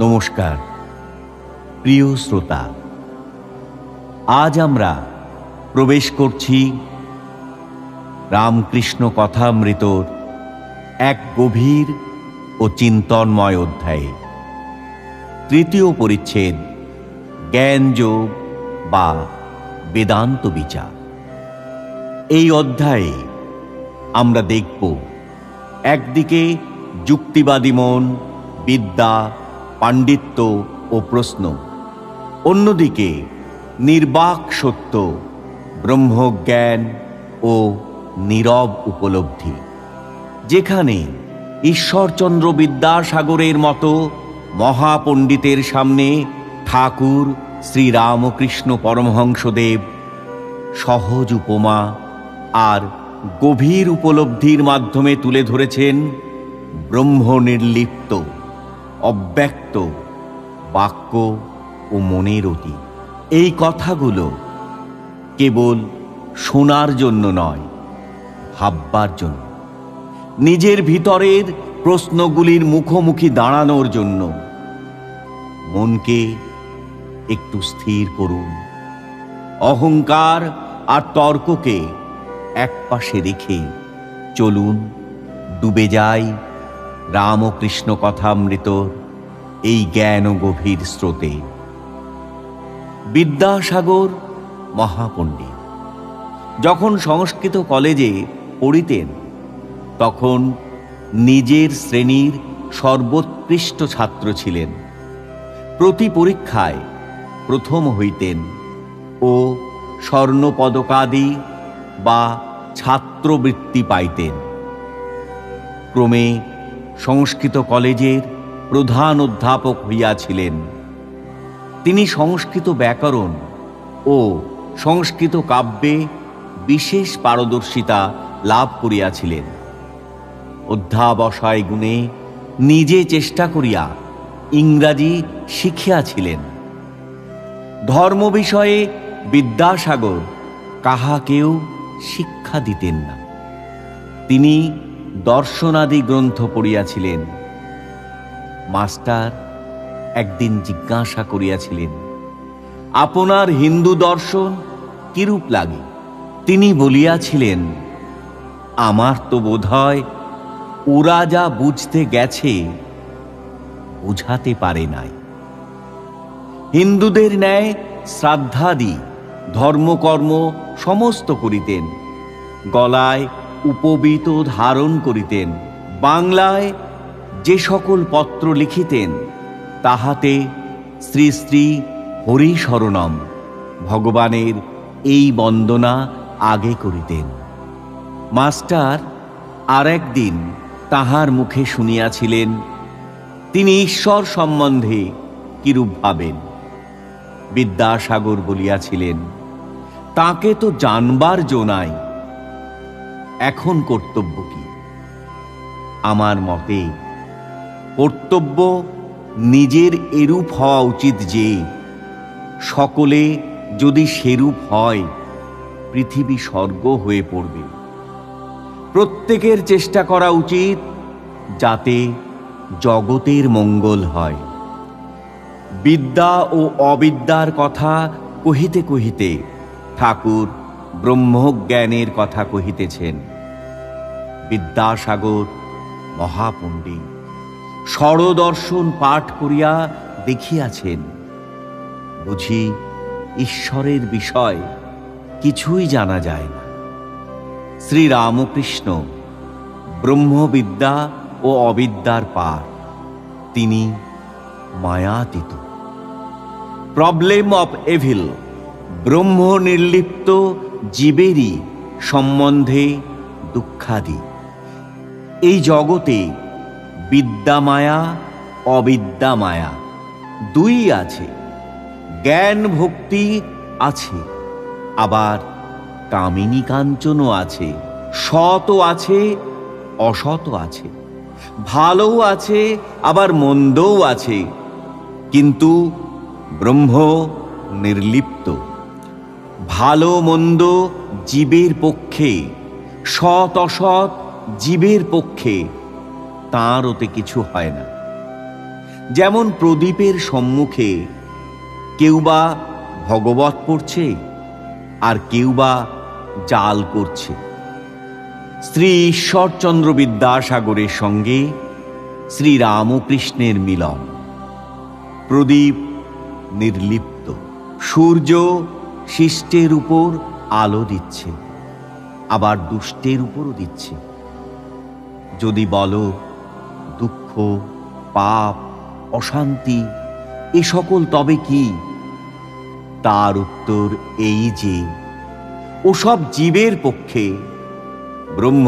নমস্কার। প্রিয় শ্রোতা, আজ আমরা প্রবেশ করছি রামকৃষ্ণ কথামৃতর এক গভীর ও চিন্তনময় অধ্যায়ে। তৃতীয় পরিচ্ছেদ, জ্ঞানযোগ বা বেদান্ত বিচার। এই অধ্যায়ে আমরা দেখব একদিকে যুক্তিবাদী মন, বিদ্যা পাণ্ডিত্য ও প্রশ্ন। অন্যদিকে, নির্বাক সত্য, ব্রহ্মজ্ঞান ও নীরব উপলব্ধি, যেখানে ঈশ্বরচন্দ্র বিদ্যাসাগরের মতো মহাপণ্ডিতের সামনে ঠাকুর শ্রীরামকৃষ্ণ পরমহংসদেব সহজ উপমা আর গভীর উপলব্ধির মাধ্যমে তুলে ধরেছেন ব্রহ্ম নির্লিপ্ত অব্যক্ত বাক্য ও মনের অতি এই কথাগুলো কেবল শোনার জন্য নয়, ভাববার জন্য। নিজের ভিতরের প্রশ্নগুলির মুখোমুখি দাঁড়ানোর জন্য মনকে একটু স্থির করুন। অহংকার আর তর্ককে একপাশে রেখে চলুন, ডুবে যাই রামকৃষ্ণ কথামৃত এই জ্ঞান গভীর স্রোতে। বিদ্যাসাগর মহাপণ্ডিত। যখন সংস্কৃত কলেজে পড়িতেন, তখন নিজের শ্রেণির সর্বোৎকৃষ্ট ছাত্র ছিলেন। প্রতি পরীক্ষায় প্রথম হইতেন ও স্বর্ণপদকাদি বা ছাত্রবৃত্তি পাইতেন। ক্রমে সংস্কৃত কলেজের প্রধান অধ্যাপক হইয়াছিলেন। তিনি সংস্কৃত ব্যাকরণ ও সংস্কৃত কাব্যে বিশেষ পারদর্শিতা লাভ করিয়াছিলেন। অধ্যাবসায় গুণে নিজে চেষ্টা করিয়া ইংরাজি শিখিয়াছিলেন। ধর্ম বিষয়ে বিদ্যাসাগর কাহাকেও শিক্ষা দিতেন না। তিনি দর্শনাদি গ্রন্থ পড়িয়াছিলেন। মাস্টার একদিন জিজ্ঞাসা করিয়াছিলেন, আপনার হিন্দু দর্শন কিরূপ লাগে? তিনি বলিয়াছিলেন, আমার তো বোধ হয় ওরা যা বুঝতে গেছে, বুঝাতে পারে নাই। হিন্দুদের ন্যায় শ্রাদ্ধাদি, ধর্মকর্ম সমস্ত করিতেন। গলায় উপবীত ধারণ করিতেন। বাংলায় যে সকল পত্র লিখিতেন, তাহাতে শ্রী শ্রী হরিশরণম ভগবানের এই বন্দনা আগে করিতেন। মাস্টার আর একদিন তাহার মুখে শুনিয়াছিলেন, তিনি ঈশ্বর সম্বন্ধে কিরূপ ভাবেন? বিদ্যাসাগর বলিয়াছিলেন, তাকে তো জানবার জো নাই। এখন কর্তব্য কি? আমার মতে, কর্তব্য নিজের এরূপ হওয়া উচিত যে, সকলে যদি সেরূপ হয়, পৃথিবী স্বর্গ হয়ে পড়বে। প্রত্যেকের চেষ্টা করা উচিত যাতে জগতের মঙ্গল হয়। বিদ্যা ও অবিদ্যার কথা কহিতে কহিতে ঠাকুর ব্রহ্মজ্ঞানের কথা কহিতেছেন। বিদ্যাসাগর মহাপণ্ডিত ষড়দর্শন পাঠ করিয়া দেখিয়াছেন। বুঝি ঈশ্বরের বিষয় কিছুই জানা যায় না। শ্রীরামকৃষ্ণ ব্রহ্মবিদ্যা ও অবিদ্যার পার তিনি মায়াতীত। প্রবলেম অফ এভিল ব্রহ্ম নির্লিপ্ত জীবেরই সম্বন্ধে দুঃখাদি। এই জগতে বিদ্যা মায়া অবিদ্যা মায়া দুই আছে। জ্ঞান ভক্তি আছে, আবার কামিনী কাঞ্চনও আছে, সৎও আছে, অসৎও আছে। ভালোও আছে, আবার মন্দও আছে, কিন্তু ব্রহ্ম নির্লিপ্ত। ভালো মন্দ জীবের পক্ষে, সৎ অসৎ জীবের পক্ষে তাঁর ওতে কিছু হয় না। যেমন প্রদীপের সম্মুখে কেউ বা ভগবত পড়ছে আর কেউ বা জাল করছে। শ্রী ঈশ্বরচন্দ্র বিদ্যাসাগরের সঙ্গে শ্রী রামকৃষ্ণের মিলন। প্রদীপ নির্লিপ্ত। সূর্য শিষ্টের উপর আলো দিচ্ছে, আবার দুষ্টের উপরও দিচ্ছে। যদি বলো, দুঃখ, পাপ, অশান্তি, এ সকল তবে কি? তার উত্তর এই যে ওসব জীবের পক্ষে ব্রহ্ম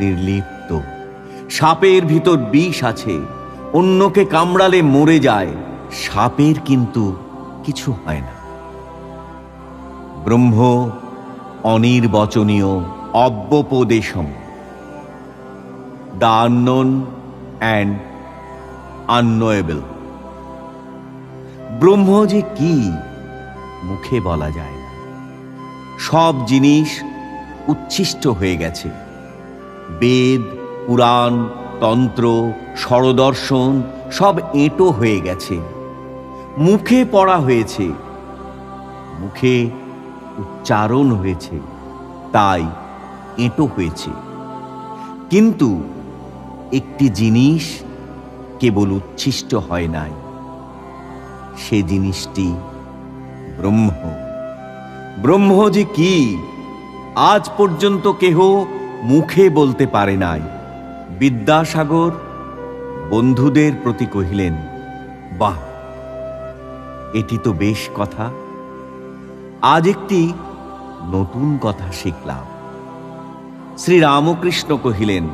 নির্লিপ্ত। সাপের ভিতর বিষ আছে, অন্যকে কামড়ালে মরে যায়, সাপের কিন্তু কিছু হয় না। ব্রহ্ম অনির্বচনীয় অব্যপদেশম। দ্য আননোন অ্যান্ড আননোয়েবল ব্রহ্ম যে কি, মুখে বলা যায় না। সব জিনিস উচ্ছিষ্ট হয়ে গেছে। বেদ, পুরাণ, তন্ত্র, স্বরদর্শন সব এঁটো হয়ে গেছে। মুখে পড়া হয়েছে। মুখে উচ্চারণ হয়েছে, তাই এঁটো হয়েছে। কিন্তু একটি জিনিস কেবল উচ্ছিষ্ট হয় নাই, সে জিনিসটি ব্রহ্ম। ব্রহ্ম যে কি, আজ পর্যন্ত কেহ মুখে বলতে পারে নাই। বিদ্যাসাগর বন্ধুদের প্রতি কহিলেন, বাহ, এটি তো বেশ কথা। আজ একটি নতুন কথা শিখলাম। শ্রী রামকৃষ্ণ কহিলেন,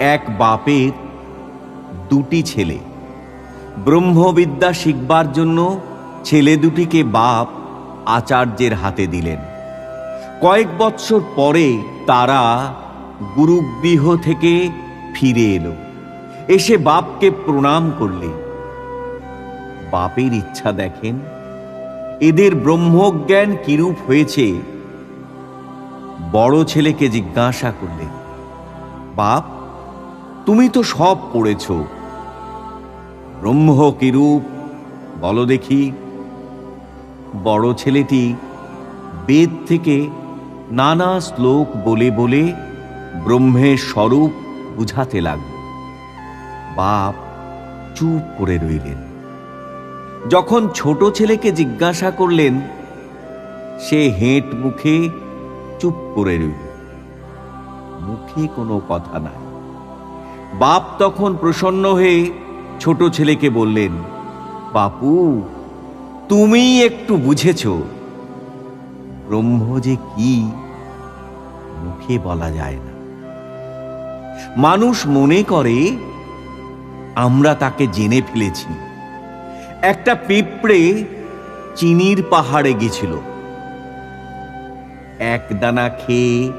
এক বাপের দুটি ছেলে। ব্রহ্মবিদ্যা শিখবার জন্য ছেলে দুটিকে বাপ আচার্যের হাতে দিলেন। কয়েক বৎসর পরে তারা গুরুগৃহ থেকে ফিরে এলো। এসে বাপকে প্রণাম করলে। বাপের ইচ্ছা দেখেন এদের ব্রহ্মজ্ঞান কিরূপ হয়েছে? বড় ছেলেকে জিজ্ঞাসা করলেন বাপ, তুমি তো সব পড়েছ। ব্রহ্ম কিরূপ? বলো দেখি। বড় ছেলেটি বেদ থেকে নানা শ্লোক বলে বলে ব্রহ্মের স্বরূপ বুঝাতে লাগল। বাপ চুপ করে রইলেন। যখন ছোট ছেলেকে জিজ্ঞাসা করলেন, সে হেঁট মুখে চুপ করে রইল। মুখে কোনো কথা নাই। বাপ তখন প্রসন্ন হয়ে ছোট ছেলেকে বললেন, বাপু, তুমি একটু বুঝেছ, ব্রহ্ম যে কি, মুখে বলা যায় না। মানুষ মনে করে, আমরা তাকে জেনে ফেলেছি। একটা পিঁপড়ে চিনির পাহাড়ে গেছিল। এক দানা খেয়ে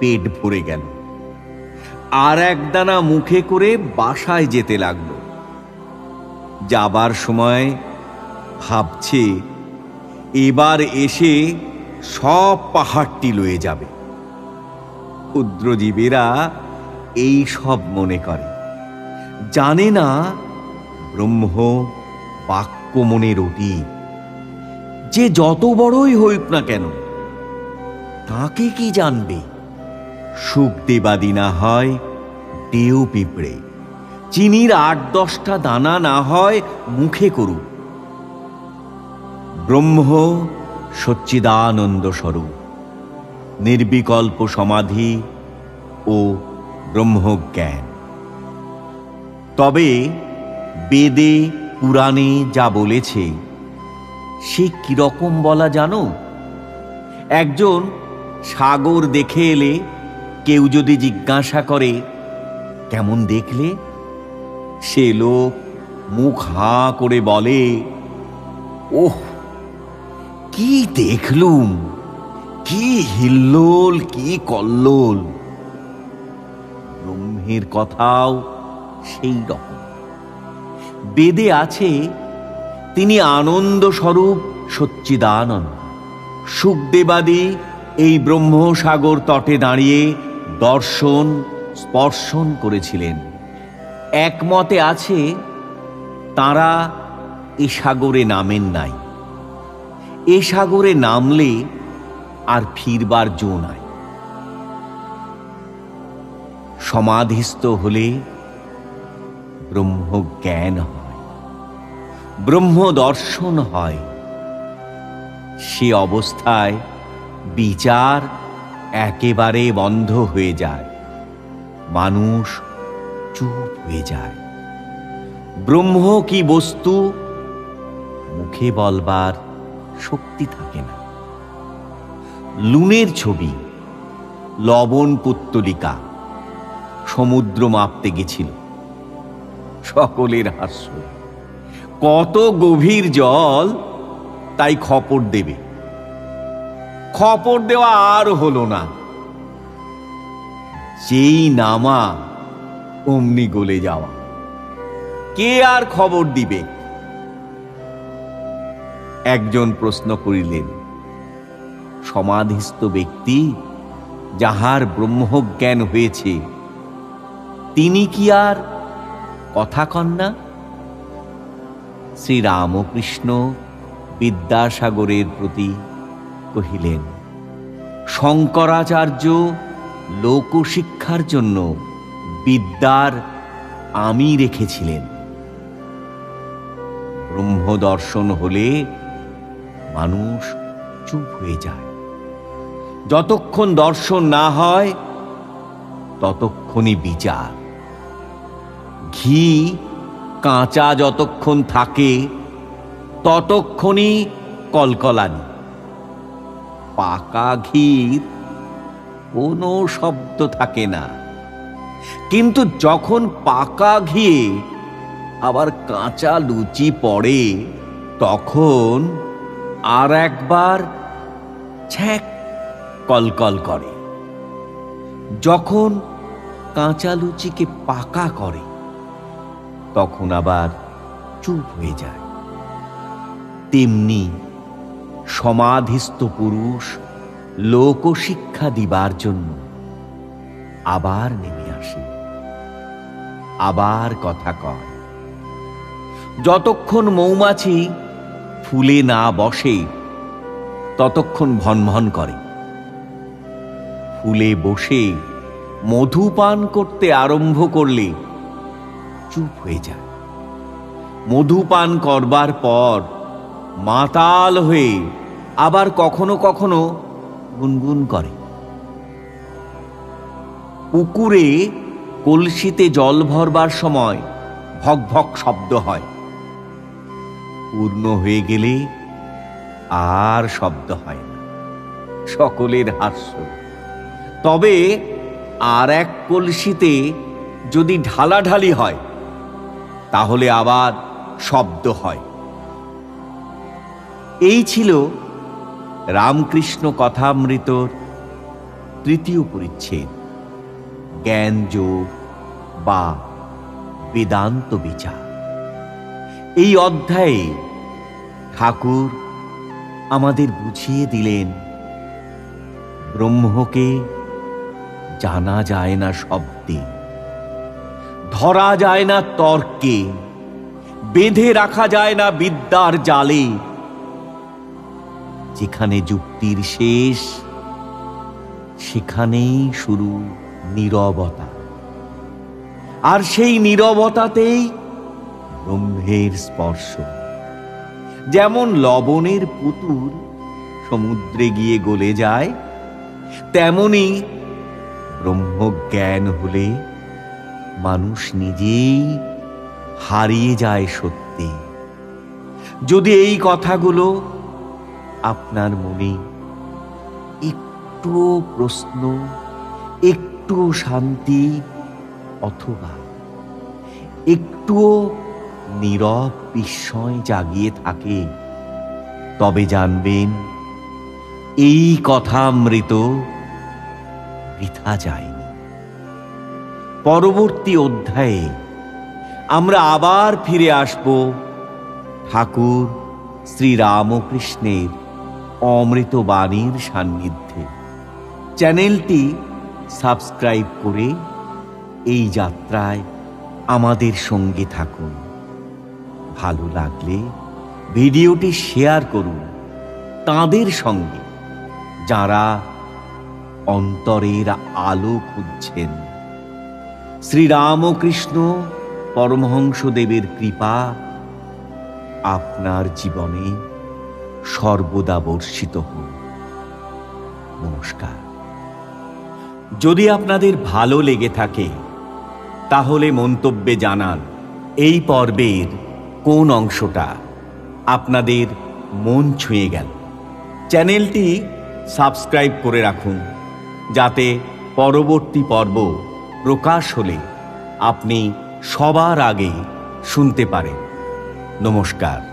পেট ভরে গেল। আর এক দানা মুখে করে বাসায় যেতে লাগল। যাবার সময় ভাবছে, এবার এসে সব পাহাড়টি লয়ে যাবে। ক্ষুদ্রজীবেরা এই সব মনে করে। জানে না ব্রহ্ম বাক্য মনের অতীত। যে যত বড়ই হইক না কেন, তাকে কি জানবে? সুখ দেবাদি না হয় দেও পিঁপড়ে। চিনির আট দশটা দানা না হয়, মুখে করুক। ব্রহ্ম সচ্চিদানন্দ স্বরূপ। নির্বিকল্প সমাধি ও ব্রহ্মজ্ঞান। তবে বেদে পুরাণে যা বলেছে, সে কীরকম বলা জানো? একজন সাগর দেখে এলে কেউ যদি জিজ্ঞাসা করে, কেমন দেখলে? সে লোক মুখ হাঁ করে বলে, ওহ, কি দেখলুম? কি হিল্লোল, কি কল্লোল? ব্রহ্মের কথাও সেই রকম। বেদে আছে, তিনি আনন্দ স্বরূপ সচ্চিদানন্দ। সুখদেবাদী এই ব্রহ্মসাগর তটে দাঁড়িয়ে দর্শন, স্পর্শন করেছিলেন। একমতে আছে, তারা এ সাগরে নামেন নাই। এ সাগরে নামলে আর ফিরবার জো নাই। সমাধিস্থ হলে ব্রহ্মজ্ঞান হয়। ব্রহ্ম দর্শন হয়। সে অবস্থায় বিচার একেবারে বন্ধ হয়ে যায়। মানুষ চুপ হয়ে যায়। ব্রহ্ম কি বস্তু? মুখে বলবার শক্তি থাকে না। লুনের ছবি, লবণ পুত্তলিকা, সমুদ্র মাপতে গেছিল। সকলের হাস্য। কত গভীর জল তাই খপর দেবে। খপর দেওয়া আর হলো না। যেই নামা অমনি গলে যাওয়া। কে আর খবর দিবে? একজন প্রশ্ন করিলেন, সমাধিস্থ ব্যক্তি যাহার ব্রহ্মজ্ঞান হয়েছে, তিনি কি আর কথা কন না? শ্রীরামকৃষ্ণ বিদ্যাসাগরের প্রতি কহিলেন, শঙ্করাচার্য, লোকশিক্ষার জন্য বিদ্যার আমি রেখেছিলেন। ব্রহ্মদর্শন হলে মানুষ চুপ হয়ে যায়। যতক্ষণ দর্শন না হয়, ততক্ষণই বিচার। ঘি কাঁচা যতক্ষণ থাকে, ততক্ষণই কলকলানি। পাকা ঘির কোনো শব্দ থাকে না। কিন্তু যখন পাকা ঘিয়ে আবার কাঁচা লুচি পড়ে, তখন আর একবার ছ্যাক কলকল করে। যখন কাঁচা লুচিকে পাকা করে তখন আবার চুপ হয়ে যায়। তেমনি সমাধিস্থ পুরুষ লোকশিক্ষা দিবার জন্য আবার নেমে আসে। আবার কথা কয়। যতক্ষণ মৌমাছি ফুলে না বসে, ততক্ষণ ভনভন করে। ফুলে বসে মধু পান করতে আরম্ভ করলে চুপ হয়ে যায়। মধু পান করবার পর মাতাল হয়ে আবার কখনো কখনো গুনগুন করে। পুকুরে কলসিতে জল ভরবার সময় ভক ভক শব্দ হয়। পূর্ণ হয়ে গেলে আর শব্দ হয় না। সকলের হাস্য। তবে আর এক কলসিতে যদি ঢালাঢালি হয় তাহলে আবার শব্দ হয়। এই ছিল রামকৃষ্ণ কথামৃতর তৃতীয় পরিচ্ছেদ। জ্ঞান যোগ বা বেদান্ত বিচার। এই অধ্যায়ে ঠাকুর আমাদের বুঝিয়ে দিলেন, ব্রহ্মকে জানা যায় না শব্দে ধরা যায় না তর্কে, বেঁধে রাখা যায় না বিদ্যার জালে। যেখানে যুক্তির শেষ, সেখানেই শুরু নীরবতা। আর সেই নীরবতাতেই ব্রহ্মের স্পর্শ। যেমন লবণের পুতুল সমুদ্রে গিয়ে গলে যায়, তেমনি ব্রহ্মজ্ঞান হলে মানুষ নিজেই হারিয়ে যায় সত্যি। যদি এই কথাগুলো আপনার মনে একটু প্রশ্ন একটু শান্তি অথবা একটুও নীরব বিস্ময় জাগিয়ে থাকে, তবে জানবেন এই কথা মৃত বৃথা যায়নি পরবর্তী অধ্যায়ে আমরা আবার ফিরে আসব ঠাকুর শ্রীরামকৃষ্ণের অমৃত বাণীর সান্নিধ্যে। চ্যানেলটি সাবস্ক্রাইব করে এই যাত্রায় আমাদের সঙ্গে থাকুন। ভালো লাগলে ভিডিওটি শেয়ার করুন তাদের সঙ্গে যারা অন্তরের আলো খুঁজছেন। শ্রীরামকৃষ্ণ পরমহংসদেবের কৃপা আপনার জীবনে সর্বদা বর্ষিত হোক। নমস্কার। যদি আপনাদের ভালো লেগে থাকে, তাহলে মন্তব্যে জানান এই পর্বের কোন অংশটা আপনাদের মন ছুঁয়ে গেল। চ্যানেলটি সাবস্ক্রাইব করে রাখুন, যাতে পরবর্তী পর্ব প্রকাশ হলে আপনি সবার আগে শুনতে পারেন। নমস্কার।